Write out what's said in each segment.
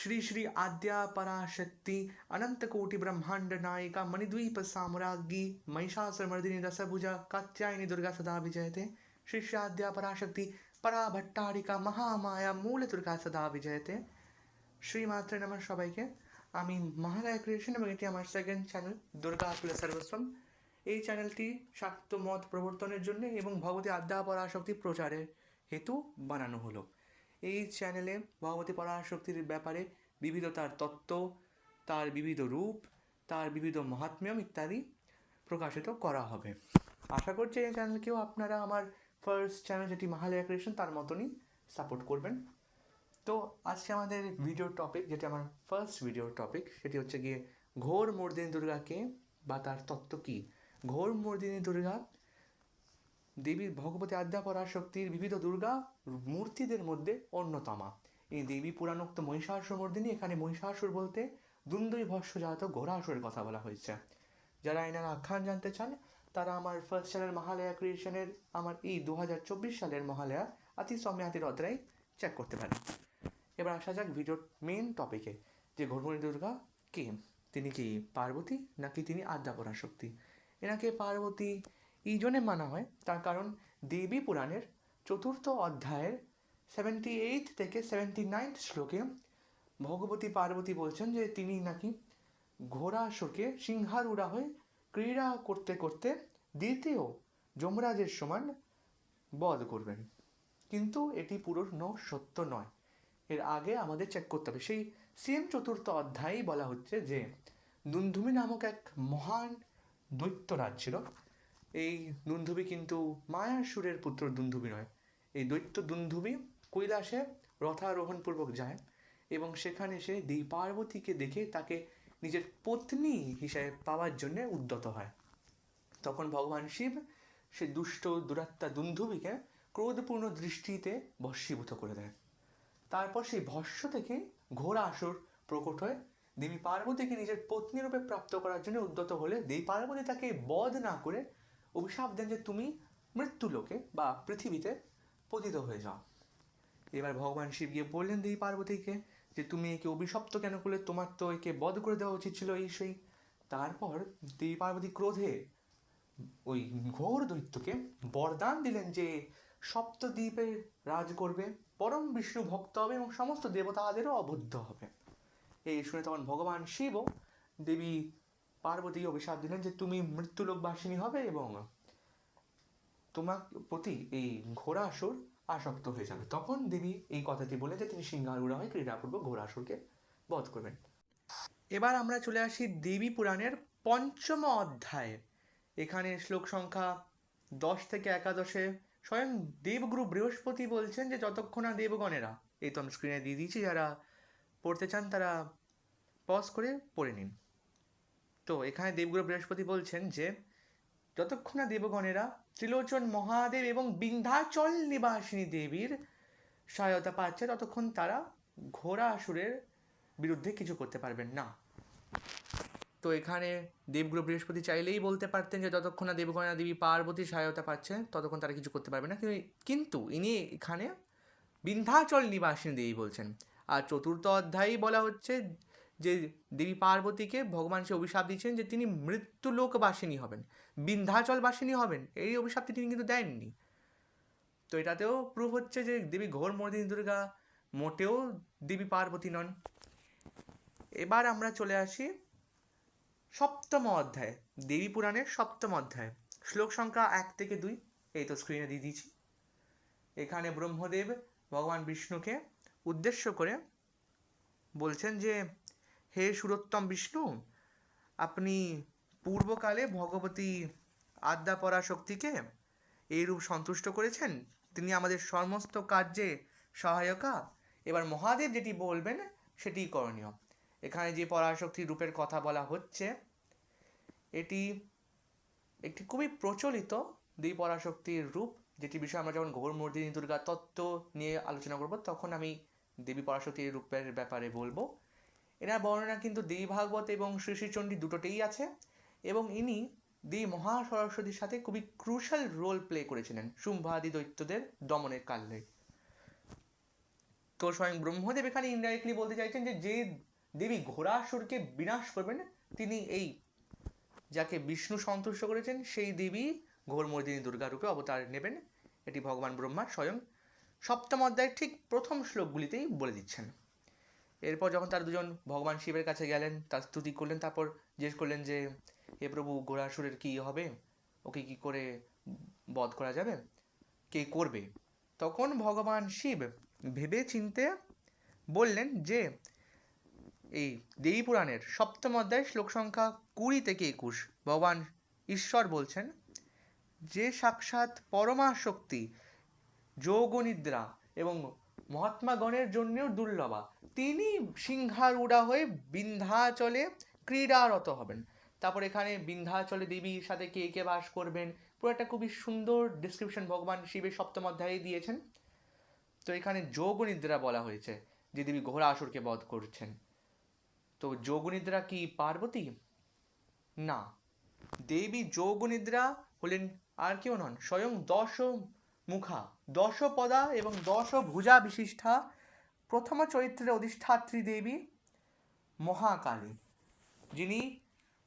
ಶ್ರೀ ಶ್ರೀ ಆದ್ಯಾ ಪರಾಶಕ್ತಿ ಅನಂತಕೋಟಿ ಬ್ರಹ್ಮಾಂಡ ನಾಯಕ ಮಣಿದ್ವೀಪ ಸಾಮ್ರಾಜ್ಞಿ ಮಹಿಷಾಸುರಮರ್ದಿನಿ ರಸಭುಜ ಕಾತ್ಯಾಯಿನಿ ದುರ್ಗಾ ಸದಾ ವಿಜಯತೆ ಶಿಷ್ಯಾದ್ಯಾ ಪರಾಶಕ್ತಿ ಪರಾಭಟ್ಟಾರಿকা মহামায়া মূল দুর্গা সদা বিজয়তে শ্রীমাত্রে নমঃ সবাইকে আমি মহালয়া ক্রিয়েশন এবং এটি আমার সেকেন্ড চ্যানেল দুর্গা আতুলা সর্বস্বম। এই চ্যানেলটি শাক্ত মত প্রবর্তনের জন্য এবং ভগবতী আদ্যা পরাশক্তি প্রচারের হেতু বানানো হলো। এই চ্যানেলে ভগবতী পরাশক্তির ব্যাপারে বিবিধ তার তত্ত্ব, তার বিবিধ রূপ, তার বিবিধ মহাত্ম্যম ইত্যাদি প্রকাশিত করা হবে। আশা করছি এই চ্যানেলকেও আপনারা আমার ফার্স্ট চ্যানেল যেটি মহালয়া ক্রিয়েশন তার মতনই সাপোর্ট করবেন। তো আজকে আমাদের ভিডিওর টপিক যেটি আমার ফার্স্ট ভিডিওর টপিক সেটি হচ্ছে গিয়ে ঘোর মর্দিনী দুর্গাকে বা তার তত্ত্ব কী? ঘোর মর্দিনী দুর্গা দেবী ভগবতী আদ্যা পরাশক্তির বিবিধ দুর্গা মূর্তিদের মধ্যে অন্যতমা। এই দেবী পুরাণোক্ত মহিষাসুর এখানে মহিষাসুর বলতে দুন্দুই ভস্যজাত ঘোড়াসুরের কথা বলা হয়েছে। যারা এনার আখ্যান জানতে চান, তারা আমার ফার্স্ট চ্যানেল মহালয়া ক্রিয়েশনের আমার এই দু হাজার চব্বিশ সালের মহালয়া আতি সম্যাতির অধ্যায় চেক করতে পারেন। এবার আসা যাক ভিডিওর মেন টপিকে যে ঘোরমণি দুর্গা কে? তিনি কি পার্বতী নাকি তিনি আদ্যা শক্তি? এনাকে পার্বতী এই জন্যে মানা হয়, তার কারণ দেবী পুরাণের চতুর্থ অধ্যায়ের সেভেন্টি এইট থেকে সেভেন্টি নাইন্থ শ্লোকে ভগবতী পার্বতী বলছেন যে তিনি নাকি ঘোড়াসুরকে সিংহারুড়া হয়ে ক্রীড়া করতে করতে দ্বিতীয় যমরাজের সমান বধ করবেন। কিন্তু এটি পুরো ন সত্য নয়। এর আগে আমাদের চেক করতে হবে। সেই সেম চতুর্থ অধ্যায়েই বলা হচ্ছে যে, দুন্ধুমি নামক এক মহান দৈত্যরাজ ছিল। এই দুন্ধুবি কিন্তু মায়াসুরের পুত্র দুন্ধুবি নয়। এই দৈত্য দুন্ধুবি কৈলাসে রথারোহণপূর্বক যায় এবং সেখানে সে দেবী পার্বতীকে দেখে তাকে নিজের পত্নী হিসেবে পাওয়ার জন্যে উদ্যত হয়। তখন ভগবান শিব সে দুষ্ট, দুরাত্মা দুন্ধুবিকে ক্রোধপূর্ণ দৃষ্টিতে ভস্মীভূত করে দেয়। তারপর সেই ভস্য থেকে ঘোড়া আসর প্রকট হয়ে দেবী পার্বতীকে নিজের পত্নী রূপে প্রাপ্ত করার জন্য উদ্যত হলে দেবী পার্বতী তাকে বধ না করে অভিশাপ দেন যে তুমি মৃত্যু লোকে বা পৃথিবীতে পতিত হয়ে যাও। এবার ভগবান শিব গিয়ে বললেন, দেবী পার্বতীকে, যে তুমি একে অভিশপ্ত কেন করলে? তোমার তো একে বধ করে দেওয়া উচিত ছিল এই সেই। তারপর দেবী পার্বতী ক্রোধে ওই ঘোর দৈত্যকে বরদান দিলেন যে সপ্তদ্বীপে রাজ করবে, পরম বিষ্ণু ভক্ত হবে এবং সমস্ত দেবতাদেরও অবদ্ধ হবে। এই শুনে তখন ভগবান শিবও দেবী পার্বতী অভিশাপ দিলেন যে তুমি মৃত্যুলোকবাসিনী হবে এবং তোমার প্রতি এই ঘোড়াসুর আসক্ত হয়ে যাবে। তখন দেবী এই কথাটি বলে যে তিনি সিংহারুড়া হয়ে ক্রীড়াপূর্বক ঘোড়াসুরকে বধ করবেন। এবার আমরা চলে আসি দেবী পুরাণের পঞ্চম অধ্যায়ে। এখানে শ্লোক সংখ্যা দশ থেকে একাদশে স্বয়ং দেবগুরু বৃহস্পতি বলছেন যে যতক্ষণ না দেবগণেরা এই তো আমি স্ক্রিনে দিয়ে দিয়েছি, যারা পড়তে চান তারা পজ করে পড়ে নিন। তো এখানে দেবগুরু বৃহস্পতি বলছেন যে, যতক্ষণ না দেবগণেরা ত্রিলোচন মহাদেব এবং বিন্ধ্যাচল নিবাসিনী দেবীর সহায়তা পাচ্ছে, ততক্ষণ তারা ঘোড়া আসুরের বিরুদ্ধে কিছু করতে পারবেন না। তো এখানে দেবগুরু বৃহস্পতি চাইলেই বলতে পারতেন যে, যতক্ষণ না দেবগণা দেবী পার্বতীর সহায়তা পাচ্ছে, ততক্ষণ তারা কিছু করতে পারবে না। কিন্তু- কিন্তু ইনি এখানে বিন্ধ্যাচল নিবাসিনী দেবী বলছেন। আর চতুর্থ অধ্যায়ই বলা হচ্ছে যে দেবী পার্বতীকে ভগবান সে অভিশাপ দিয়েছেন যে তিনি মৃত্যুলোকবাসিনী হবেন বিন্ধ্যাচল বাসিনী হবেন, এই অভিশাপটি তিনি কিন্তু দেননি। তো এটাতেও প্রুভ হচ্ছে যে দেবী ঘোর মর্দিনী দুর্গা মোটেও দেবী পার্বতী নন। এবার আমরা চলে আসি সপ্তম অধ্যায়, দেবী পুরাণের সপ্তম অধ্যায়। শ্লোক সংখ্যা এক থেকে দুই, এই তো স্ক্রিনে দিয়ে দিয়েছি। এখানে ব্রহ্মদেব ভগবান বিষ্ণুকে উদ্দেশ্য করে বলছেন যে হে সুরোত্তম বিষ্ণু, আপনি পূর্বকালে ভগবতী আদ্যা পরাশক্তিকে এইরূপ সন্তুষ্ট করেছেন? তিনি আমাদের সমস্ত কার্যে সহায়কা। এবার মহাদেব যেটি বলবেন, সেটি করণীয়। এখানে যে পরাশক্তি রূপের কথা বলা হচ্ছে, এটি একটি খুবই প্রচলিত দুই পরাশক্তির রূপ, যেটি বিষয়ে আমরা যখন ঘোর মর্দিনী দুর্গা তত্ত্ব নিয়ে আলোচনা করব, তখন আমি দেবী পরাশক্তির রূপের ব্যাপারে বলব। এনার বর্ণনা কিন্তু দেবী ভাগবত এবং শ্রী শ্রীচণ্ডী দুটোতেই আছে এবং ইনি দেবী মহা সরস্বতীর সাথে খুবই ক্রুশাল রোল প্লে করেছিলেন শুম্ভাদি দৈত্যদের দমনের কালে। তো স্বয়ং ব্রহ্মদেব এখানে ইনডাইরেক্টলি বলতে চাইছেন যে যে দেবী ঘোড়াসুরকে বিনাশ করবেন, তিনি এই যাকে বিষ্ণু সন্তুষ্ট করেছেন, সেই দেবী ঘোরমর্দিনী দুর্গা রূপে অবতার নেবেন। এটি ভগবান ব্রহ্মা স্বয়ং সপ্তম অধ্যায়ের ঠিক প্রথম শ্লোকগুলিতেই বলে দিচ্ছেন। এরপর যখন তার দুজন ভগবান শিবের কাছে গেলেন, তার স্তুতি করলেন, তারপর জিজ্ঞেস করলেন যে, হে প্রভু, ঘোড়াসুরের কি হবে? ওকে কি করে বধ করা যাবে? কে করবে? তখন ভগবান শিব ভেবে চিনতে বললেন যে, এই দেবী পুরাণের সপ্তম অধ্যায় শ্লোক সংখ্যা কুড়ি থেকে একুশ, ভগবান ঈশ্বর বলছেন, যে সাক্ষাৎ পরমা শক্তি যোগনিদ্রা এবং মহাত্মাগণের জন্যও দুর্লভা। তিনি সিংহারূঢ়া হয়ে বিন্ধ্যাচলে ক্রীড়ারত হবেন। তারপর এখানে বিন্ধ্যাচলে দেবীর সাথে কে কে বাস করবেন, পুরো একটা খুবই সুন্দর ডিসক্রিপশন ভগবান শিবের সপ্তম অধ্যায়ে দিয়েছেন। তো এখানে যোগনিদ্রা বলা হয়েছে, যে দেবী ঘোড়া আসুরকে বধ করছেন। তো যোগনিদ্রা কি পার্বতী? না। দেবী যোগনিদ্রা হলেন আর কেউ নন, স্বয়ং দশ মুখা দশ পদা এবং দশ ভুজা বিশিষ্ঠা প্রথম চরিত্রের অধিষ্ঠাত্রী দেবী মহাকালী। যিনি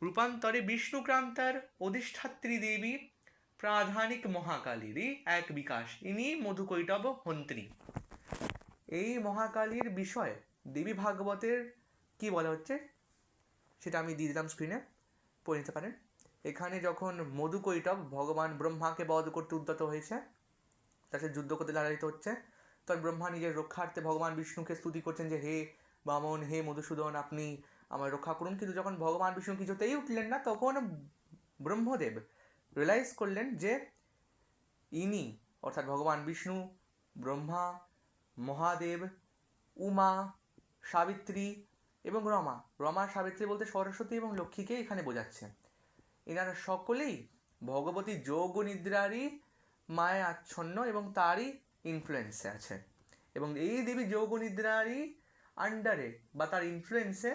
রূপান্তরে বিষ্ণুক্রান্তার অধিষ্ঠাত্রী দেবী, প্রাধানিক মহাকালীরই এক বিকাশ। ইনি মধুকৈটব হন্ত্রী। এই মহাকালীর বিষয় দেবী ভাগবতের কি বলা হচ্ছে? সেটা আমি দিয়ে দিলাম স্ক্রিনে পড়ে নিতে পারেন। এখানে যখন মধুকৈটব ভগবান ব্রহ্মাকে বধ করতে উদ্যত হয়েছে তার সাথে যুদ্ধ করতে লড়াইতে হচ্ছে। তখন ব্রহ্মা নিজের রক্ষার্থে ভগবান বিষ্ণুকে স্তুতি করছেন যে, হে বামন, হে মধুসূদন, আপনি আমার রক্ষা করুন। কিন্তু যখন ভগবান বিষ্ণু কিছুতেই উঠলেন না, তখন ব্রহ্মদেব রিয়েলাইজ করলেন যে, ইনি, অর্থাৎ ভগবান বিষ্ণু, ব্রহ্মা, মহাদেব, উমা, সাবিত্রী এবং রমা রমা, সাবিত্রী বলতে সরস্বতী এবং লক্ষ্মীকে এখানে বোঝাচ্ছে। এনারা সকলেই ভগবতী যোগ নিদ্রারই মায়ে আচ্ছন্ন এবং তারই ইনফ্লুয়েন্সে আছে। এবং এই দেবী যোগ নিদ্রারই আন্ডারে বা তার ইনফ্লুয়েন্সে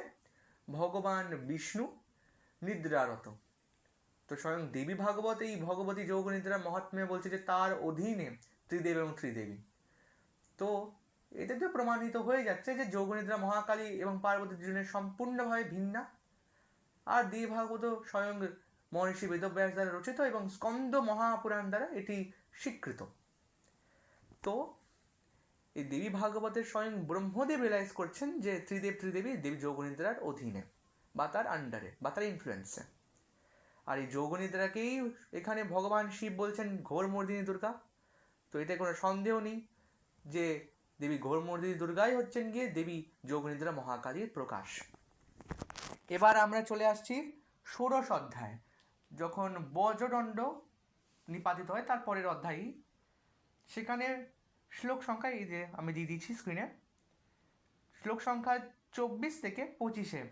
ভগবান বিষ্ণু নিদ্রারত। তো স্বয়ং দেবী ভাগবত এই ভগবতী যোগ নিদ্রার মহাত্মে বলছে যে, তার অধীনে ত্রিদেব এবং ত্রিদেবী। তো এতে তো প্রমাণিত হয়ে যাচ্ছে যে যোগনিদ্রা মহাকালী এবং পার্বতী দুজনের সম্পূর্ণভাবে ভিন্না। আর দেবী ভাগবত স্বয়ং মহর্ষি বেদব্যাস দ্বারা রচিত এবং স্কন্দ মহাপুরাণ দ্বারা এটি স্বীকৃত। তো এই দেবী ভাগবতের স্বয়ং ব্রহ্মদেব রিয়েলাইজ করছেন যে ত্রিদেব ত্রিদেবী দেবী যোগনিদ্রার অধীনে বা তার আন্ডারে বা তার ইনফ্লুয়েন্সে আর এই যোগনিদ্রাকেই এখানে ভগবান শিব বলছেন ঘোর মর্দিনী দুর্গা। তো এতে কোনো সন্দেহ নেই যে দেবী ঘোরমর্দিনী দুর্গাই হচ্ছেন গিয়ে দেবী যোগনিদ্রা মহাকালীর প্রকাশ। এবার আমরা চলে আসছি ষোড়শ অধ্যায়, যখন বজ্রদণ্ড নিপাতিত হয় তার পরের অধ্যায় সেখানে শ্লোক সংখ্যা, এই যে আমি দিয়ে দিচ্ছি স্ক্রিনে শ্লোক সংখ্যা চব্বিশ থেকে পঁচিশে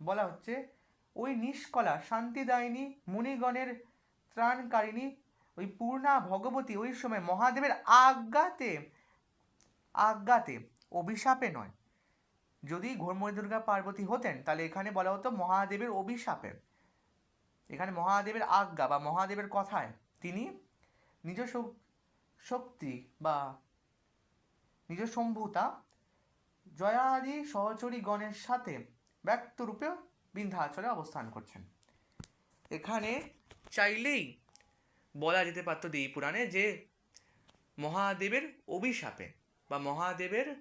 বলা হচ্ছে, ওই নিষ্কলা শান্তিদায়িনী মুনিগণের ত্রাণকারিণী, ওই পূর্ণা ভগবতী ওই সময় মহাদেবের আজ্ঞাতে আজ্ঞাতে অভিশাপে নয়। যদি ঘোরময় দুর্গা পার্বতী হতেন, তাহলে এখানে বলা হতো মহাদেবের অভিশাপে। এখানে মহাদেবের আজ্ঞা বা মহাদেবের কথায় তিনি নিজ শক্তি বা নিজ সম্ভূতা জয়াদি সহচরী গণের সাথে ব্যক্তরূপে বিন্ধ্যাচলে অবস্থান করছেন। এখানে চাইলেই বলা যেতে পারত দেবী পুরাণে যে মহাদেবের অভিশাপে বা মহাদেবের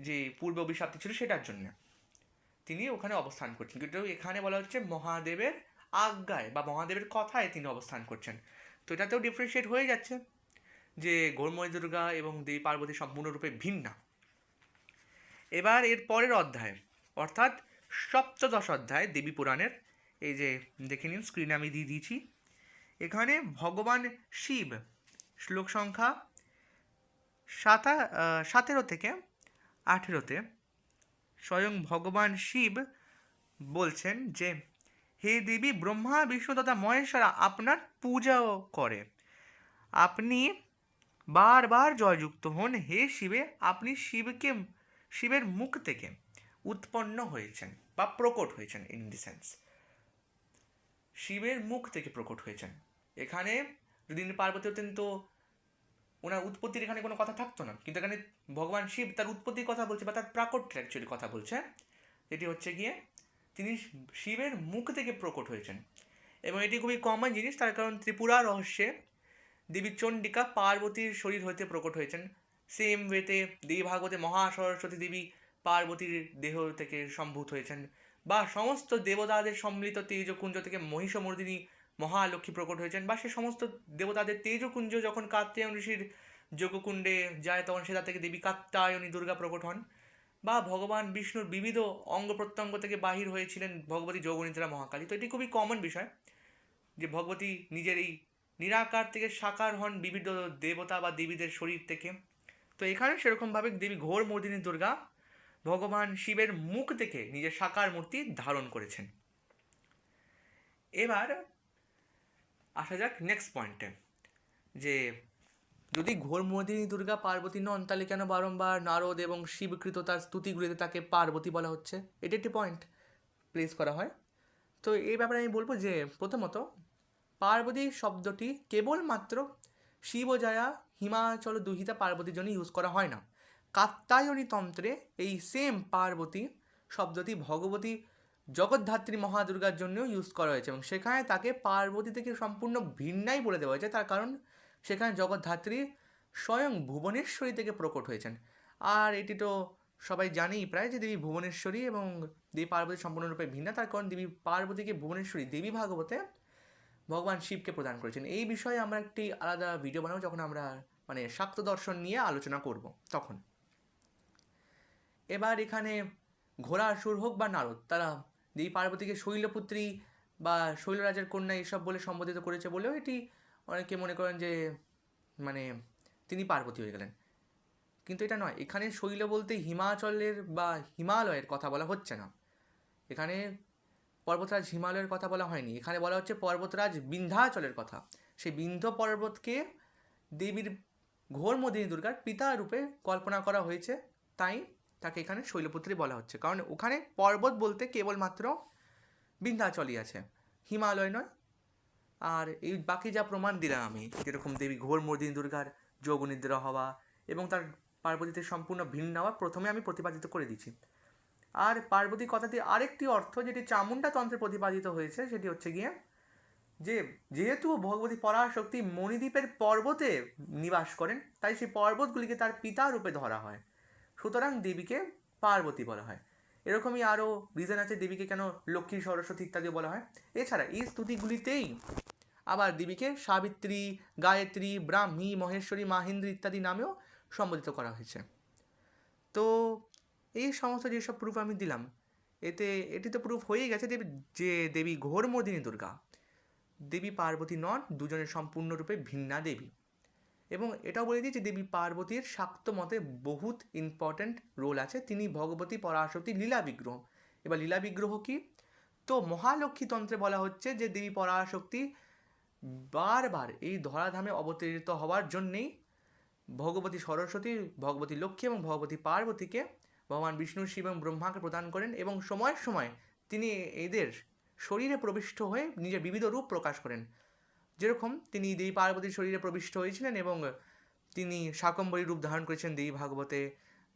যে পূর্ব অভিশাপটি ছিল সেটার জন্য তিনি ওখানে অবস্থান করছেন। কিন্তু এখানে বলা হচ্ছে মহাদেবের আজ্ঞায় বা মহাদেবের কথায় তিনি অবস্থান করছেন। তো এটাতেও ডিফারেন্সিয়েট হয়ে যাচ্ছে যে ঘোরময় দুর্গা এবং দেবী পার্বতী সম্পূর্ণরূপে ভিন্না। এবার এর পরের অধ্যায়, অর্থাৎ সপ্তদশ অধ্যায় দেবী পুরাণের, এই যে দেখে নিন স্ক্রিনে আমি দিয়ে দিয়েছি। এখানে ভগবান শিব শ্লোক সংখ্যা সাতা সতেরো থেকে আঠেরোতে স্বয়ং ভগবান শিব বলছেন যে হে দেবী, ব্রহ্মা, বিষ্ণু তথা মহেশ্বরা আপনার পূজাও করে। আপনি বারবার জয়যুক্ত হন। হে শিবে, আপনি শিবকে, শিবের মুখ থেকে উৎপন্ন হয়েছেন বা প্রকট হয়েছেন ইন দি সেন্স শিবের মুখ থেকে প্রকট হয়েছেন। এখানে যদি পার্বতী হতেন তো ওনার উৎপত্তির এখানে কোনো কথা থাকতো না। কিন্তু এখানে ভগবান শিব তার উৎপত্তির কথা বলছে বা তার প্রাকট্যের অ্যাকচুয়ালি কথা বলছে। এটি হচ্ছে গিয়ে তিনি শিবের মুখ থেকে প্রকট হয়েছেন। এবং এটি খুবই কমন জিনিস, তার কারণ ত্রিপুরা রহস্যে দেবী চণ্ডিকা পার্বতীর শরীর হইতে প্রকট হয়েছেন। সেম ওয়েতে দেবী ভাগবতে মহা সরস্বতী দেবী পার্বতীর দেহ থেকে সম্ভূত হয়েছেন বা সমস্ত দেবতাদের সম্মিলিত তেজকুঞ্জ থেকে মহিষমর্দিনী মহালক্ষ্মী প্রকট হয়েছেন বা সে সমস্ত দেবতাদের তেজকুঞ্জ যখন কাত্যায়ন ঋষির যোগকুণ্ডে যায়, তখন সেটা থেকে দেবী কাত্যায়নী দুর্গা প্রকট হন। বা ভগবান বিষ্ণুর বিবিধ অঙ্গ প্রত্যঙ্গ থেকে বাহির হয়েছিলেন ভগবতী যোগনিদ্রা মহাকালী। তো এটি খুবই কমন বিষয় যে ভগবতী নিজের এই নিরাকার থেকে সাকার হন বিবিধ দেবতা বা দেবীদের শরীর থেকে। তো এখানে সেরকমভাবে দেবী ঘোর মর্দিনী দুর্গা ভগবান শিবের মুখ থেকে নিজের সাকার মূর্তি ধারণ করেছেন। এবার আসা যাক নেক্সট পয়েন্টে যে যদি ঘোরমোদিনী দুর্গা পার্বতী নন, তাহলে কেন বারংবার নারদ এবং শিবকৃত তার স্তুতিগুলিতে তাকে পার্বতী বলা হচ্ছে? এটি একটি পয়েন্ট প্লেস করা হয়। তো এই ব্যাপারে আমি বলব যে, প্রথমত, পার্বতী শব্দটি কেবলমাত্র শিবজয়া হিমাচল দুহিতা পার্বতীর জন্য ইউজ করা হয় না। কাত্তায়নী তন্ত্রে এই সেম পার্বতী শব্দটি ভগবতী জগদ্ধাত্রী মহাদুর্গার জন্যও ইউজ করা হয়েছে এবং সেখানে তাকে পার্বতী থেকে সম্পূর্ণ ভিন্নাই বলে দেওয়া হয়েছে। তার কারণ সেখানে জগদ্ধাত্রী স্বয়ং ভুবনেশ্বরী থেকে প্রকট হয়েছেন। আর এটি তো সবাই জানেই প্রায় যে দেবী ভুবনেশ্বরী এবং দেবী পার্বতী সম্পূর্ণরূপে ভিন্ন, তার কারণ দেবী পার্বতীকে ভুবনেশ্বরী দেবী ভাগবতে ভগবান শিবকে প্রদান করেছেন। এই বিষয়ে আমরা একটি আলাদা ভিডিও বানাবো যখন আমরা মানে শাক্ত দর্শন নিয়ে আলোচনা করব তখন। এবার এখানে ঘোড়া, সুর হোক বা নারদ, তারা দেবী পার্বতীকে শৈলপুত্রী বা শৈলরাজের কন্যা এসব বলে সম্বোধিত করেছে বলেও এটি অনেকে মনে করেন যে মানে তিনি পার্বতী হয়ে গেলেন। কিন্তু এটা নয়। এখানে শৈল বলতে হিমাচলের বা হিমালয়ের কথা বলা হচ্ছে না। এখানে পর্বতরাজ হিমালয়ের কথা বলা হয়নি। এখানে বলা হচ্ছে পর্বতরাজ বিন্ধ্যাচলের কথা। সেই বিন্ধ্য পর্বতকে দেবীর ঘোর মদিনী দুর্গার পিতা রূপে কল্পনা করা হয়েছে। তাই তাকে এখানে শৈলপুত্রী বলা হচ্ছে। কারণ ওখানে পর্বত বলতে কেবলমাত্র বিন্ধ্যাচলই আছে। হিমালয় নয় আর এই বাকি যা প্রমাণ দিলাম আমি, যেরকম দেবী ঘোর, মর্দিনী দুর্গার যোগনিদ্রা হওয়া এবং তার পার্বতীতে সম্পূর্ণ ভিন্ন হওয়া প্রথমে আমি প্রতিপাদিত করে দিচ্ছি আর পার্বতী কথাটি আরেকটি অর্থ, যেটি চামুন্ডা তন্ত্রে প্রতিপাদিত হয়েছে, সেটি হচ্ছে গিয়ে যে যেহেতু ভগবতী পরাশক্তি মণিদ্বীপের পর্বতে নিবাস করেন, তাই সেই পর্বতগুলিকে তার পিতা রূপে ধরা হয়। সুতরাং দেবীকে পার্বতী বলা হয়। এরকমই আরও রিজন আছে দেবীকে কেন লক্ষ্মী সরস্বতী ইত্যাদি বলা হয়। এছাড়া এই স্তুতিগুলিতেই আবার দেবীকে সাবিত্রী, গায়ত্রী, ব্রাহ্মী, মহেশ্বরী, মাহেন্দ্রী ইত্যাদি নামেও সম্বোধিত করা হয়েছে। তো এই সমস্ত যেসব প্রুফ আমি দিলাম, এতে, এটি তো প্রুফ হয়েই গেছে দেবী, যে দেবী ঘোরমোদিনী দুর্গা। দেবী পার্বতী নন দুজনের সম্পূর্ণরূপে ভিন্না দেবী। এবং এটাও বলে যে দেবী পার্বতীর শাক্ত মতে বহুত ইম্পর্ট্যান্ট রোল আছে। তিনি ভগবতী পরাশক্তি লীলা বিগ্রহ। এবার লীলা বিগ্রহ কী? তো মহালক্ষ্মী তন্ত্রে বলা হচ্ছে যে দেবী পরাশক্তি বারবার এই ধরাধামে অবতরিত হওয়ার জন্যেই ভগবতী সরস্বতী, ভগবতী লক্ষ্মী এবং ভগবতী পার্বতীকে ভগবান বিষ্ণু, শিব এবং ব্রহ্মাকে প্রদান করেন এবং সময়ের সময় তিনি এদের শরীরে প্রবিষ্ট হয়ে নিজের বিবিধ রূপ প্রকাশ করেন। যেরকম তিনি দেবী পার্বতীর শরীরে প্রবিষ্ট হয়েছিলেন এবং তিনি শাকম্বরী রূপ ধারণ করেছেন দেবী ভাগবতে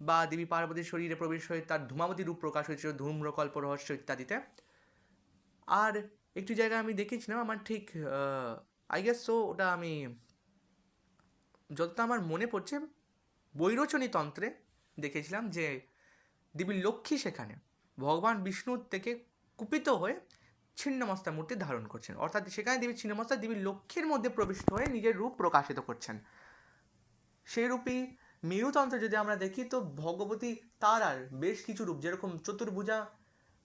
বা দেবী পার্বতীর শরীরে প্রবেশ হয়ে তার ধূমাবতী রূপ প্রকাশ হয়েছিল, ধূম্রকল্প, রহস্য ইত্যাদিতে। আর একটি জায়গায় আমি দেখেছিলাম, আমার ঠিক আই গেস সো ওটা আমি যতটা আমার মনে পড়ছে, বৈরোচনী তন্ত্রে দেখেছিলাম যে দেবী লক্ষ্মী সেখানে ভগবান বিষ্ণুর থেকে কুপিত হয়ে ছিন্নমস্তা মূর্তি ধারণ করছেন। অর্থাৎ সেখানে দেবী ছিন্নমস্তা দেবী লক্ষ্মীর মধ্যে প্রবিষ্ট হয়ে নিজের রূপ প্রকাশিত করছেন। সেই রূপী মেরুতন্ত্রে যদি আমরা দেখি, তো ভগবতী তারার বেশ কিছু রূপ, যেরকম চতুর্ভুজা,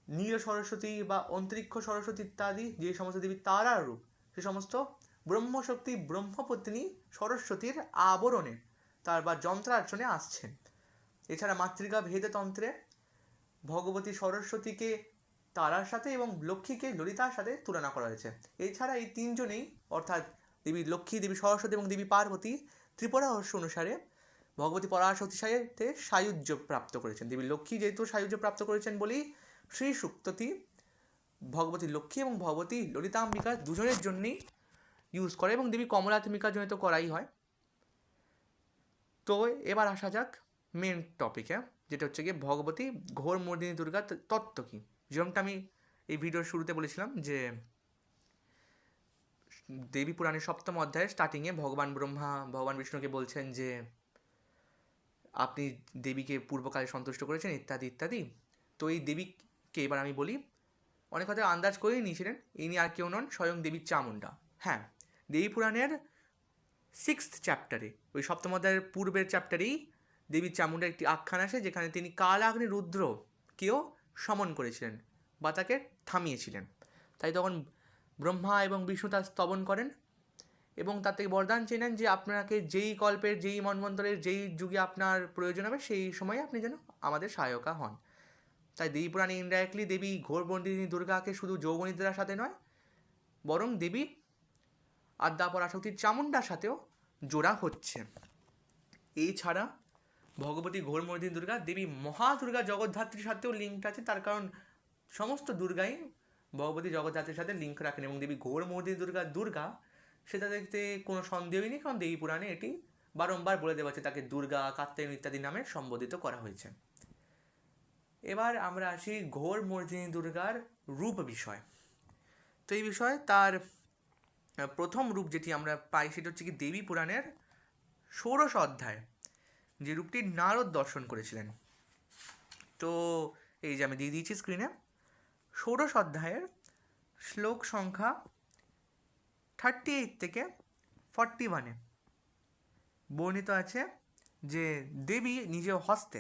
নীল সরস্বতী বা অন্তরিক্ষ সরস্বতী ইত্যাদি, যে সমস্ত দেবী তারার রূপ, সে সমস্ত ব্রহ্মশক্তি, ব্রহ্মপত্নী সরস্বতীর আবরণে তার বা যন্ত্রার্চনে আসছেন। এছাড়া মাতৃকা ভেদতন্ত্রে ভগবতী সরস্বতীকে তারার সাথে এবং লক্ষ্মীকে ললিতার সাথে তুলনা করা হয়েছে। এছাড়া এই তিনজনেই অর্থাৎ দেবী লক্ষ্মী, দেবী সরস্বতী এবং দেবী পার্বতী ত্রিপুরা রহস্য অনুসারে ভগবতী পরাশক্তির সাথে সায়ুজ্য প্রাপ্ত করেছেন। দেবী লক্ষ্মী যেহেতু সায়ুজ্য প্রাপ্ত করেছেন বলেই শ্রী সুক্ততি ভগবতী লক্ষ্মী এবং ভগবতী ললিতাম্বিকা দুজনের জন্যেই ইউজ করে এবং দেবী কমলাত্মিকার জন্য তো করাই হয়। তো এবার আসা যাক মেন টপিকে যেটা হচ্ছে গিয়ে ভগবতী ঘোর মর্দিনী দুর্গা তত্ত্ব কী? যেরকমটা আমি এই ভিডিওর শুরুতে বলেছিলাম যে, দেবী পুরাণের সপ্তম অধ্যায়ে স্টার্টিংয়ে ভগবান ব্রহ্মা, ভগবান বিষ্ণুকে বলছেন যে, আপনি দেবীকে পূর্বকালে সন্তুষ্ট করেছেন, ইত্যাদি ইত্যাদি। তো এই দেবীকে এবার আমি বলি, অনেক কথা আন্দাজ করেই নিয়েছিলেন, ইনি আর কেউ নন, স্বয়ং দেবী চামুন্ডা হ্যাঁ দেবী পুরাণের সিক্সথ চ্যাপ্টারে ওই সপ্তম অধ্যায়ের পূর্বের চ্যাপ্টারেই দেবী চামুণ্ডার একটি আখ্যান আসে, যেখানে তিনি কালাগ্নি রুদ্রকেও সমন করেছিলেন বা তাকে থামিয়েছিলেন। তাই তখন ব্রহ্মা এবং বিষ্ণু তার স্তবন করেন এবং থেকে বরদান চেয়ে নেন যে আপনাকে যেই কল্পের, যেই মন্বন্তরের যেই যুগে আপনার প্রয়োজন হবে, সেই সময়ে আপনি যেন আমাদের সহায়কা হন। তাই দেবী পুরাণে ইনডাইরেক্টলি দেবী, ঘোরবন্দিনী দুর্গাকে শুধু যৌবনীদের সাথে নয়, বরং দেবী আদ্যাপর আসক্তির চামুণ্ডার সাথেও জোড়া হচ্ছে। এছাড়া ভগবতী ঘোরমর্দিনী দুর্গা, দেবী মহা দুর্গা জগদ্ধাত্রীর সাথেও লিঙ্ক আছে। তার কারণ সমস্ত দুর্গাই ভগবতী জগদ্ধাত্রীর সাথে লিঙ্ক রাখেন এবং দেবী ঘোরমর্দিনী দুর্গা দুর্গা, সেটা দেখতে কোনো সন্দেহই নেই, কারণ দেবী পুরাণে এটি বারংবার বলে দেওয়া হচ্ছে তাকে দুর্গা, কাত্যায়ন ইত্যাদি নামে সম্বোধিত করা হয়েছে। এবার আমরা আসি ঘোর মর্দিনী দুর্গার রূপ বিষয়। তো এই বিষয়ে তার প্রথম রূপ যেটি আমরা পাই সেটা হচ্ছে কি দেবী পুরাণের ষোড়শ অধ্যায়। যে রূপটি নারদ দর্শন করেছিলেন। তো এই যে আমি দিয়ে দিয়েছি স্ক্রিনে ষোড়শ অধ্যায়ের শ্লোক সংখ্যা থার্টি এইট থেকে ফর্টি ওয়ানে বর্ণিত আছে যে, দেবী নিজ হস্তে,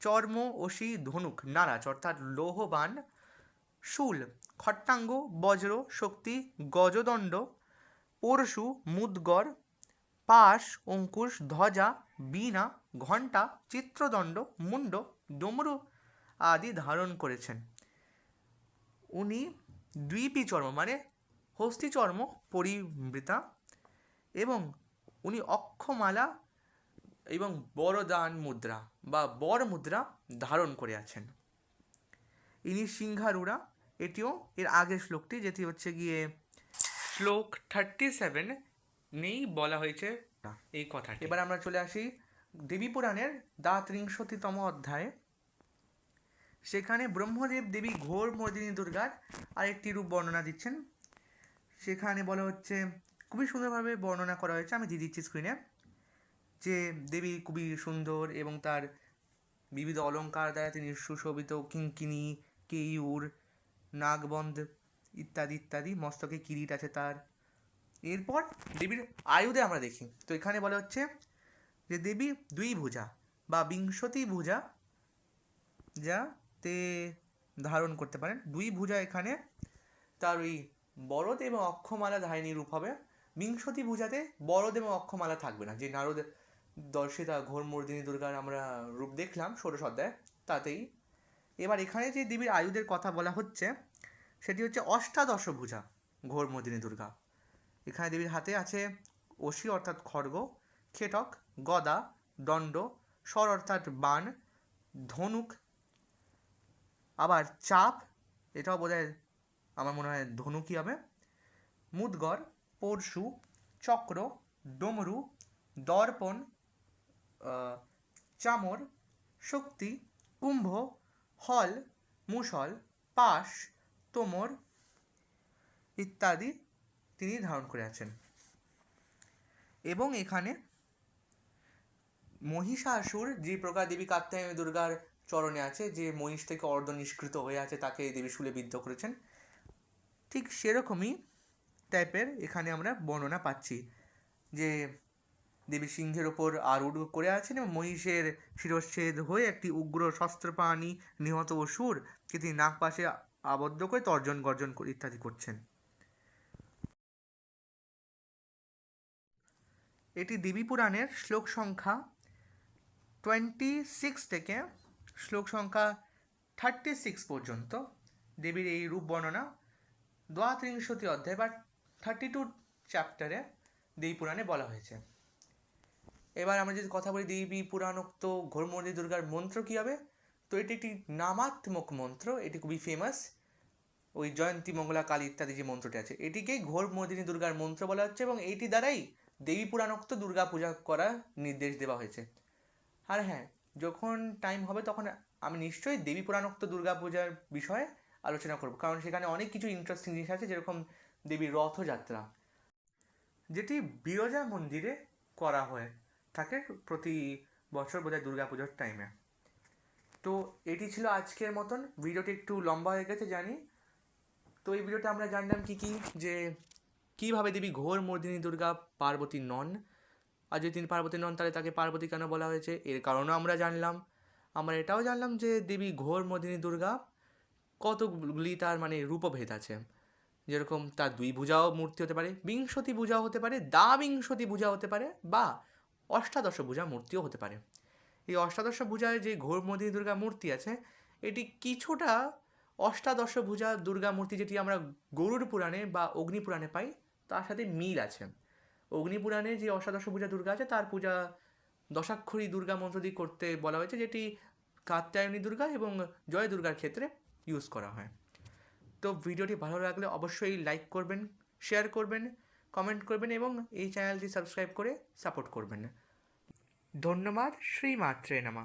চর্ম অসি ধনুক, নারাজ, অর্থাৎ লৌহবান, শুল, খট্টাঙ্গ, বজ্র, শক্তি, গজদণ্ড, পরশু, মুদগর, পাশ, অঙ্কুশ, ধ্বজা বীণা, ঘণ্টা, চিত্রদণ্ড মুন্ড ডমরু আদি ধারণ করেছেন। উনি দ্বীপী চর্ম মানে হস্তি চর্ম পরিবৃতা এবং উনি অক্ষমালা এবং বরদান মুদ্রা বা বর মুদ্রা ধারণ করে আছেন। ইনি সিংহারুড়া এটিও এর আগের শ্লোকটি, যেটি হচ্ছে গিয়ে শ্লোক থার্টি সেভেন নেই বলা হয়েছে এই কথা এবার আমরা চলে আসি দেবী পুরাণের দ্বাত্রিংশতিতম অধ্যায়ে। সেখানে ব্রহ্মদেব দেবী ঘোর মর্দিনী দুর্গার আরেকটি রূপ বর্ণনা দিচ্ছেন। সেখানে বলা হচ্ছে খুবই সুন্দরভাবে বর্ণনা করা হয়েছে আমি দিয়ে দিচ্ছি স্ক্রিনে যে দেবী খুবই সুন্দর এবং তার বিবিধ অলংকার দ্বারা তিনি সুশোভিত কিঙ্কিনি কেয়ুর নাগবন্ধ ইত্যাদি ইত্যাদি মস্তকে কিরিট আছে তার। এরপর দেবীর আয়ুদে আমরা দেখি। তো এখানে বলা হচ্ছে যে দেবী দুই ভুজা বা বিংশতি ভুজা যা তে ধারণ করতে পারেন। দুই ভুজা এখানে তার ওই বরদ এবং অক্ষমালা ধারিণী রূপ হবে। বিংশতি ভুজাতে বরদ এবং অক্ষমালা থাকবে না। যে নারদ দর্শিতা ঘোর মর্দিনী দুর্গার আমরা রূপ দেখলাম ষোড়শ অধ্যায়, তাতেই। এবার এখানে যে দেবীর আয়ুদের কথা বলা হচ্ছে, সেটি হচ্ছে অষ্টাদশ ভুজা ঘোর মর্দিনী দুর্গা। এখানে দেবীর হাতে আছে অসি অর্থাৎ খড়গ, খেটক, গদা, দণ্ড, স্বর অর্থাৎ বান ধনুক, আবার চাপ, এটাও বোধহয় আমার মনে হয় ধনুকই হবে, মুদগর, পরশু, চক্র, ডমরু, দর্পণ চামর, শক্তি, কুম্ভ, হল মুসল পাশ, তোমর ইত্যাদি তিনি ধারণ করে আছেন। এবং এখানে মহিষাসুর যে প্রকার দেবী কাত্যায়নী দুর্গার চরণে আছে, যে মহিষ থেকে অর্ধ নিষ্কৃত হয়ে আছে, তাকে দেবী শুলে বিদ্ধ করেছেন, ঠিক সেরকমই টাইপের এখানে আমরা বর্ণনা পাচ্ছি যে দেবী সিংহের ওপর আর আরূঢ় করে আছেন এবং মহিষের শিরচ্ছেদ হয়ে একটি উগ্র শস্ত্রপাণি নিহত অসুরকে তিনি নাক পাশে আবদ্ধ করে তর্জন গর্জন ইত্যাদি করছেন। এটি দেবী পুরাণের শ্লোক সংখ্যা টোয়েন্টি সিক্স থেকে শ্লোক সংখ্যা থার্টি সিক্স পর্যন্ত। দেবীর এই রূপ বর্ণনা দ্বাত্রিংশতি অধ্যায় বা থার্টি টু চ্যাপ্টারে দেবী পুরাণে বলা হয়েছে। এবার আমরা যদি কথা বলি দেবী পুরাণোক্ত ঘোরমর্দি দুর্গার মন্ত্র কী হবে? তো এটি একটি নামাত্মক মন্ত্র, এটি খুবই ফেমাস ওই জয়ন্তী, মঙ্গলা, কালী ইত্যাদি যে মন্ত্রটি আছে, এটিকেই ঘোর মর্দিনী দুর্গার মন্ত্র বলা হচ্ছে এবং এইটি দ্বারাই দেবী পুরাণোক্ত দুর্গা পূজা করার নির্দেশ দেওয়া হয়েছে। আর হ্যাঁ যখন টাইম হবে তখন আমি নিশ্চয়ই দেবী পুরাণোক্ত দুর্গা পূজার বিষয়ে আলোচনা করব। কারণ সেখানে অনেক কিছু ইন্টারেস্টিং জিনিস আছে, যেরকম দেবীর রথযাত্রা, যেটি বিরজা মন্দিরে করা হয়ে থাকে প্রতি বছর বোধহয় দুর্গা পুজোর টাইমে তো এটি ছিল আজকের মতন। ভিডিওটি একটু লম্বা হয়ে গেছে জানি। তো এই ভিডিওতে আমরা জানলাম কি কি যে কীভাবে দেবী ঘোর মর্দিনী দুর্গা পার্বতী নন? আর যদি তিনি পার্বতী নন, তাহলে তাকে পার্বতী কেন বলা হয়েছে? এর কারণও আমরা জানলাম। আমরা এটাও জানলাম যে দেবী ঘোর মর্দিনী দুর্গা কতগুলি তার মানে রূপভেদ আছে। যেরকম তার দুই ভুজাও মূর্তি হতে পারে, বিংশতি ভুজাও হতে পারে, দা বিংশতি ভুজা হতে পারে, বা অষ্টাদশ ভুজা মূর্তিও হতে পারে। এই অষ্টাদশ ভুজায় যে ঘোর মর্দিনী দুর্গা মূর্তি আছে, এটি কিছুটা অষ্টাদশ ভুজা দুর্গা মূর্তি যেটি আমরা গরুড় পুরাণে বা অগ্নি পুরাণে পাই তার সাথে মিল আছে। অগ্নি পুরাণে যে অষ্টাদশ পূজা দুর্গা আছে, তার পূজা দশাক্ষরী দুর্গা মন্ত্র দিয়ে করতে বলা হয়েছে, যেটি কাত্যায়নী দুর্গা এবং জয় দুর্গার ক্ষেত্রে ইউজ করা হয়। তো ভিডিওটি ভালো লাগলে অবশ্যই লাইক করবেন শেয়ার করবেন কমেন্ট করবেন এবং এই চ্যানেলটি সাবস্ক্রাইব করে সাপোর্ট করবেন। ধন্যবাদ শ্রী শ্রীমাত্রে নামা।